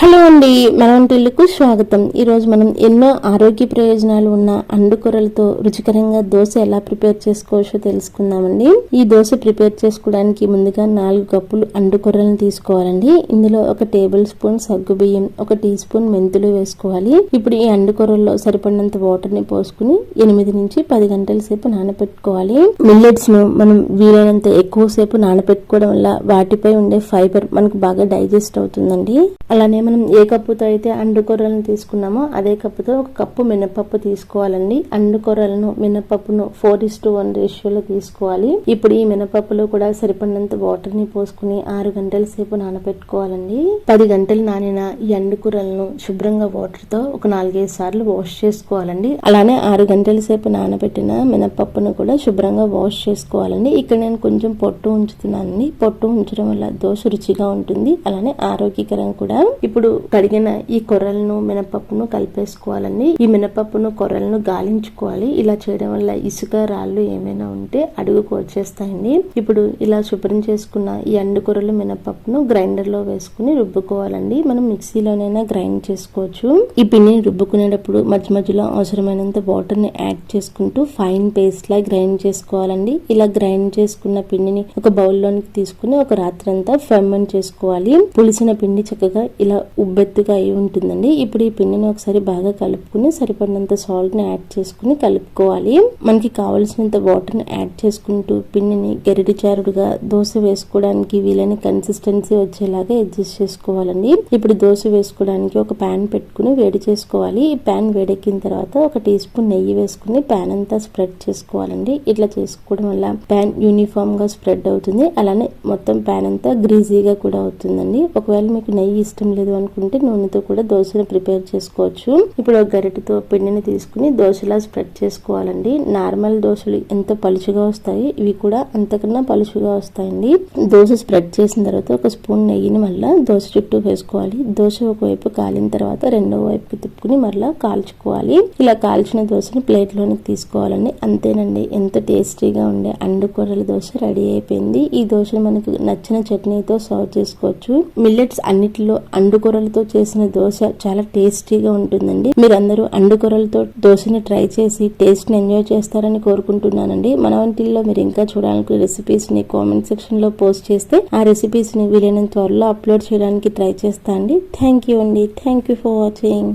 Hello అండి మన వంటిల్లుకు స్వాగతం. ఈరోజు మనం ఎన్నో ఆరోగ్య ప్రయోజనాలు ఉన్న అండుకూరలతో రుచికరంగా దోశ ఎలా ప్రిపేర్ చేసుకోవచ్చో తెలుసుకుందామండి. ఈ దోశ ప్రిపేర్ చేసుకోవడానికి ముందుగా నాలుగు కప్పులు అండుకూరలను తీసుకోవాలండి. ఇందులో ఒక టేబుల్ స్పూన్ సగ్గు బియ్యం ఒక టీ స్పూన్ మెంతులు వేసుకోవాలి. ఇప్పుడు ఈ అండుకూరల్లో సరిపడినంత వాటర్ని పోసుకుని ఎనిమిది నుంచి పది గంటల సేపు నానబెట్టుకోవాలి మిల్లెట్స్ను మనం వీలైనంత ఎక్కువ సేపు నానబెట్టుకోవడం వల్ల వాటిపై ఉండే ఫైబర్ మనకు బాగా డైజెస్ట్ అవుతుందండి. అలానే మనం ఏ కప్పుతో అయితే అండుకొర్రలను తీసుకున్నామో అదే కప్పుతో ఒక కప్పు మినపప్పు తీసుకోవాలండి. అండుకొర్రలను మినపప్పును ఫోర్ ఇస్ టు వన్ రేషియోలో తీసుకోవాలి. ఇప్పుడు ఈ మినపప్పులో కూడా సరిపడినంత వాటర్ని పోసుకుని ఆరు గంటల సేపు నానబెట్టుకోవాలండి. పది గంటలు నానిన ఈ అండుకూరలను శుభ్రంగా వాటర్తో ఒక నాలుగైదు సార్లు వాష్ చేసుకోవాలండి. అలానే ఆరు గంటల సేపు నానబెట్టిన మినపప్పును కూడా శుభ్రంగా వాష్ చేసుకోవాలండి. ఇక్కడ నేను కొంచెం పొట్టు ఉంచుతున్నానండి. పొట్టు ఉంచడం వల్ల దోశ రుచిగా ఉంటుంది. అలానే ఆరోగ్యకరం కూడా. ఇప్పుడు ఇప్పుడు కడిగిన ఈ కొర్రలను మినపప్పును కలిపేసుకోవాలండి. ఈ మినపప్పును కొర్రలను గాలించుకోవాలి. ఇలా చేయడం వల్ల ఇసుక రాళ్ళు ఏమైనా ఉంటే అడుగుకు వచ్చేస్తాయండి. ఇప్పుడు ఇలా శుభ్రం చేసుకున్న ఈ అండు కొర్రలు మినపప్పును గ్రైండర్లో వేసుకుని రుబ్బుకోవాలండి. మనం మిక్సీలోనైనా గ్రైండ్ చేసుకోవచ్చు. ఈ పిండిని రుబ్బుకునేటప్పుడు మధ్య మధ్యలో అవసరమైనంత వాటర్ని యాడ్ చేసుకుంటూ ఫైన్ పేస్ట్ లా గ్రైండ్ చేసుకోవాలండి. ఇలా గ్రైండ్ చేసుకున్న పిండిని ఒక బౌల్లోనికి తీసుకుని ఒక రాత్రి అంతా ఫెర్మెంట్ చేసుకోవాలి. పులిసిన పిండి చక్కగా ఇలా ఉబ్బెత్తుగా అయి ఉంటుందండి. ఇప్పుడు ఈ పిండిని ఒకసారి బాగా కలుపుకుని సరిపడినంత సాల్ట్ని యాడ్ చేసుకుని కలుపుకోవాలి. మనకి కావలసినంత వాటర్ని యాడ్ చేసుకుంటూ పిండిని గరిడి చారుడుగా దోశ వేసుకోవడానికి వీలైన కన్సిస్టెన్సీ వచ్చేలాగా అడ్జస్ట్ చేసుకోవాలండి. ఇప్పుడు దోశ వేసుకోవడానికి ఒక ప్యాన్ పెట్టుకుని వేడి చేసుకోవాలి. ఈ ప్యాన్ వేడెక్కిన తర్వాత ఒక టీ స్పూన్ నెయ్యి వేసుకుని ప్యాన్ అంతా స్ప్రెడ్ చేసుకోవాలండి. ఇట్లా చేసుకోవడం వల్ల ప్యాన్ యూనిఫామ్గా స్ప్రెడ్ అవుతుంది. అలానే మొత్తం ప్యాన్ అంతా గ్రీజీగా కూడా అవుతుందండి. ఒకవేళ మీకు నెయ్యి ఇష్టం లేదు అనుకుంటే నూనెతో కూడా దోశను ప్రిపేర్ చేసుకోవచ్చు. ఇప్పుడు ఒక పిండిని తీసుకుని దోశలా స్ప్రెడ్ చేసుకోవాలండి. నార్మల్ దోశలు ఎంత పలుచుగా వస్తాయి ఇవి కూడా అంతకన్నా పలుచుగా వస్తాయండి. దోశ స్ప్రెడ్ చేసిన తర్వాత ఒక స్పూన్ నెయ్యిని మళ్ళీ దోశ చుట్టూ వేసుకోవాలి. దోశ ఒకవైపు కాలిన తర్వాత రెండో వైపుకి తిప్పుకుని మరలా కాల్చుకోవాలి. ఇలా కాల్చిన దోశని ప్లేట్ లోనికి తీసుకోవాలండి. అంతేనండి ఎంత టేస్టీగా ఉండే అండుకూరల దోశ రెడీ అయిపోయింది. ఈ దోశను మనకు నచ్చిన చట్నీతో సర్వ్ చేసుకోవచ్చు. మిల్లెట్స్ అన్నిటిలో అండుకూరలతో చేసిన దోశ చాలా టేస్టీగా ఉంటుందండి. మీరందరూ అండుకూరలతో దోశని ట్రై చేసి టేస్ట్ని ఎంజాయ్ చేస్తారని కోరుకుంటున్నానండి. మన వంటిల్లో మీరు ఇంకా చూడాలనుకునే రెసిపీస్ని కామెంట్ సెక్షన్లో పోస్ట్ చేస్తే ఆ రెసిపీస్ని వీలైనంత త్వరలో అప్లోడ్ చేయడానికి ట్రై చేస్తా అండి. థ్యాంక్ యూ అండి. Thank you for watching